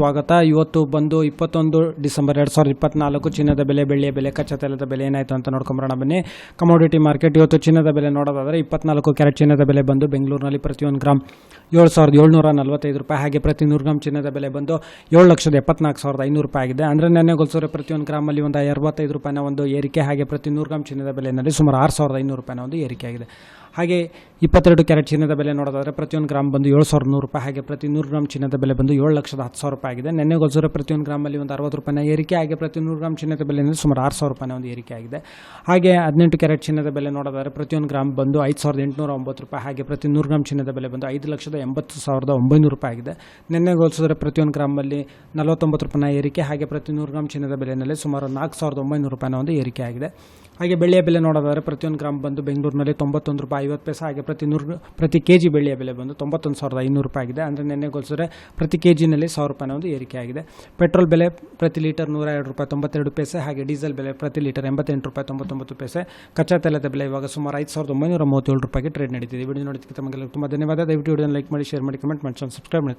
ಸ್ವಾಗತ. ಇವತ್ತು ಬಂದು ಇಪ್ಪತ್ತೊಂದು ಡಿಸೆಂಬರ್ ಎರಡು ಸಾವಿರದ ಇಪ್ಪತ್ನಾಲ್ಕು, ಚಿನ್ನದ ಬೆಲೆ, ಬೆಳ್ಳಿಯ ಬೆಲೆ, ಕಚ್ಚಾ ತೈಲದ ಬೆಲೆ ಏನಾಯಿತು ಅಂತ ನೋಡ್ಕೊಂಬರೋಣ ಬನ್ನಿ. ಕಮೋಡಿಟಿ ಮಾರ್ಕೆಟ್ ಇವತ್ತು ಚಿನ್ನದ ಬೆಲೆ ನೋಡೋದಾದರೆ ಇಪ್ಪತ್ನಾಲ್ಕು ಕ್ಯಾರೆಟ್ ಚಿನ್ನದ ಬೆಲೆ ಬಂದು ಬೆಂಗಳೂರಿನಲ್ಲಿ ಪ್ರತಿಯೊಂದು ಗ್ರಾಮ್ ಏಳು ಸಾವಿರದ ಏಳ್ನೂರ ನಲವತ್ತೈದು ರೂಪಾಯಿ. ಹಾಗೆ ಪ್ರತಿ ನೂರು ಗ್ರಾಮ್ ಚಿನ್ನದ ಬೆಲೆ ಬಂದು ಏಳು ಲಕ್ಷದ ಎಪ್ಪತ್ನಾಲ್ಕು ಸಾವಿರದ ಐನೂರು ರೂಪಾಯಿ ಆಗಿದೆ. ಅಂದರೆ ನೆನ್ನೆ ಗೊಲ್ಸೋರೆ ಪ್ರತಿಯೊಂದು ಗ್ರಾಮಲ್ಲಿ ಒಂದು ಅರವತ್ತೈದು ರೂಪಾಯಿನ ಒಂದು ಏರಿಕೆ. ಹಾಗೆ ಪ್ರತಿ ನೂರು ಗ್ರಾಮ್ ಚಿನ್ನದ ಬೆಲೆಯಲ್ಲಿ ಸುಮಾರು ಆರು ಸಾವಿರದ ಐನೂರು ರೂಪಾಯಿನ ಒಂದು ಏರಿಕೆ ಆಗಿದೆ. ಹಾಗೆ ಇಪ್ಪತ್ತೆರಡು ಕ್ಯಾರೆಟ್ ಚಿನ್ನದ ಬೆಲೆ ನೋಡೋದಾದರೆ ಪ್ರತಿಯೊಂದು ಗ್ರಾಮ್ ಬಂದು ಏಳು ಸಾವಿರದ ನೂರು ರೂಪಾಯಿ, ಹಾಗೆ ಪ್ರತಿ ನೂರು ಗ್ರಾಮ್ ಚಿನ್ನದ ಬೆಲೆ ಬಂದು ಏಳು ಲಕ್ಷದ ಹತ್ತು ಸಾವಿರ ರೂಪಾಯಿ ಆಗಿದೆ. ನೆನ್ನೆ ಗೊಲ್ಸೋರೆ ಪ್ರತಿಯೊಂದು ಗ್ರಾಮಲ್ಲಿ ಒಂದು ಅರವತ್ತು ರೂಪಾಯಿನ ಏರಿಕೆ ಹಾಗೆ ಪ್ರತಿ ನೂರು ಗ್ರಾಮ್ ಚಿನ್ನದ ಬೆಲೆಯಲ್ಲಿ ಸುಮಾರು ಆರು ಸಾವಿರ ರೂಪಾಯಿನ ಒಂದು ಏರಿಕೆ ಆಗಿದೆ. ಹಾಗೆ ಹದಿನೆಂಟು ಕ್ಯಾರೆಟ್ ಚಿನ್ನದ ಬೆಲೆ ನೋಡೋದಾದರೆ ಪ್ರತಿಯೊಂದು ಗ್ರಾಮ್ ಬಂದು ಐದು ಸಾವಿರದ ಎಂಟುನೂರ ಒಂಬತ್ತು ರೂಪಾಯಿ, ಹಾಗೆ ಪ್ರತಿ ನೂರು ಗ್ರಾಮ್ ಚಿನ್ನದ ಬೆಲೆ ಬಂದು ಐದು ಲಕ್ಷದ ಎಂಬತ್ತು ಸಾವಿರದ ಒಂಬೈನೂರು ರೂಪಾಯಿ ಆಗಿದೆ. ನಿನ್ನೆ ಹೋಲಿಸಿದ್ರೆ ಪ್ರತಿಯೊಂದು ಗ್ರಾಮಲ್ಲಿ ನಲವತ್ತೊಂಬತ್ತು ರೂಪಾಯಿನ ಏರಿಕೆ, ಹಾಗೆ ಪ್ರತಿ ನೂರು ಗ್ರಾಮ್ ಚಿನ್ನದ ಬೆಲೆಯಲ್ಲಿ ಸುಮಾರು ನಾಲ್ಕು ಸಾವಿರದ ಒಂಬೈನೂರು ರೂಪಾಯಿನ ಒಂದು ಏರಿಕೆ ಆಗಿದೆ. ಹಾಗೆ ಬೆಳ್ಳಿಯ ಬೆಲೆ ನೋಡೋದಾದರೆ ಪ್ರತಿಯೊಂದು ಗ್ರಾಮ್ ಬಂದು ಬೆಂಗಳೂರಿನಲ್ಲಿ ತೊಂಬತ್ತೊಂದು ರೂಪಾಯಿ ಐವತ್ತು ಪೈಸೆ ಹಾಗೆ ಪ್ರತಿ ನೂರು ಪ್ರತಿ ಕೆ ಜಿ ಬೆಳ್ಳಿಯ ಬೆಲೆ ಬಂದು ತೊಂಬತ್ತೊಂದು ಸಾವಿರದ ಐನೂರು ರೂಪಾಯಿ ಆಗಿದೆ. ಅಂದರೆ ನಿನ್ನೆ ಹೋಲಿಸಿದ್ರೆ ಪ್ರತಿ ಕೆ ಜಿನಲ್ಲಿ ಸಾವಿರ ರೂಪಾಯಿನ ಒಂದು ಏರಿಕೆ ಆಗಿದೆ. ಪೆಟ್ರೋಲ್ ಬೆಲೆ ಪ್ರತಿ ಲೀಟರ್ ನೂರ ಎರಡು ರೂಪಾಯಿ ತೊಂಬತ್ತೆರಡು ಪೈಸೆ ಹಾಗೆ ಡೀಸೆಲ್ ಬೆಲೆ ಪ್ರತಿ ಲೀಟರ್ ಎಂಬತ್ತೆಂಟು ರೂಪಾಯಿ ತೊಂಬತ್ತೊಂಬತ್ತು ಪೈಸೆ. ಕಚ್ಚಾ ತೈಲದ ಬೆಲೆ ಇವಾಗ ಸುಮಾರು ಐದು ಸಾವಿರದ ಒಂಬೈನೂರ ಮೂವತ್ತೇಳು ರೂಪಾಯಿಗೆ ಟ್ರೇಡ್ ನಡೀತಿದೆ. ವಿಡಿಯೋ ನೋಡಿದ್ದಕ್ಕೆ ತಮಗೆಲ್ಲ ತುಂಬ ಧನ್ಯವಾದ. ದಯವಿಟ್ಟು ವಿಡಿಯೋನ ಲೈಕ್ ಮಾಡಿ ಶೇರ್ ಮಾಡಿ ಕಮೆಂಟ್ ಮಾಡಿ ಸಬ್ಸ್ಕ್ರೈಬ್ ಮಾಡಿ